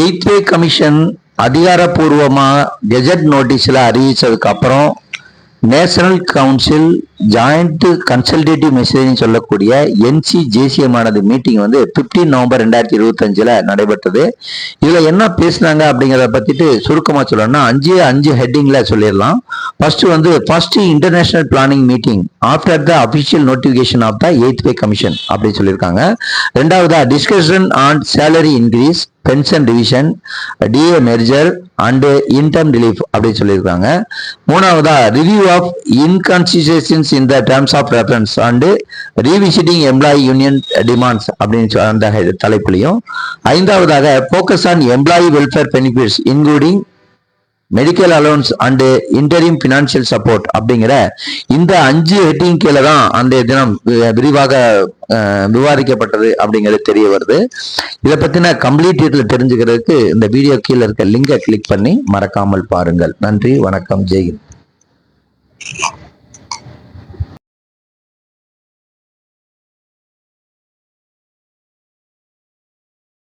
Eighth pay commission அதிகாரப்பூர்வமாக gazette நோட்டீஸில் அறிவித்ததுக்கு அப்புறம் நேஷனல் கவுன்சில் ஜாயிண்ட் கன்சல்டேட்டிவ் மெசேஜ்னு சொல்லக்கூடிய என்சி ஜேசிஎம் ஆனது மீட்டிங் வந்து 15 நவம்பர் ரெண்டாயிரத்தி இருபத்தஞ்சில் நடைபெற்றது. இதில் என்ன பேசுனாங்க அப்படிங்கிறத பற்றிட்டு சுருக்கமாக சொல்லணும்னா அஞ்சு அஞ்சு ஹெட்டிங்கில் சொல்லிடலாம். ஃபர்ஸ்ட் வந்து first international planning meeting after the official notification of the eighth pay commission அப்படின்னு சொல்லியிருக்காங்க. ரெண்டாவதா discussion on salary increase pension division DA merger and interim relief அப்படின்னு சொல்லியிருக்காங்க. மூணாவதா review of inconsistencies in the terms of reference and revisiting employee union demands அப்படின்னு அந்த தலைப்புலையும். ஐந்தாவதாக focus on employee welfare benefits including medical allowance and interim financial support அப்படிங்கிற இந்த அஞ்சு ஹெட்டிங் கீழே தான் அந்த தினம் வி- விரிவாக விவாதிக்கப்பட்டது அப்படிங்கிறது தெரிய வருது. இதை பத்தின கம்ப்ளீட் டீட்டெயில் தெரிஞ்சுக்கிறதுக்கு இந்த வீடியோ கீழே இருக்க லிங்கை கிளிக் பண்ணி மறக்காமல் பாருங்கள். நன்றி வணக்கம் ஜெய்ஹிந்த்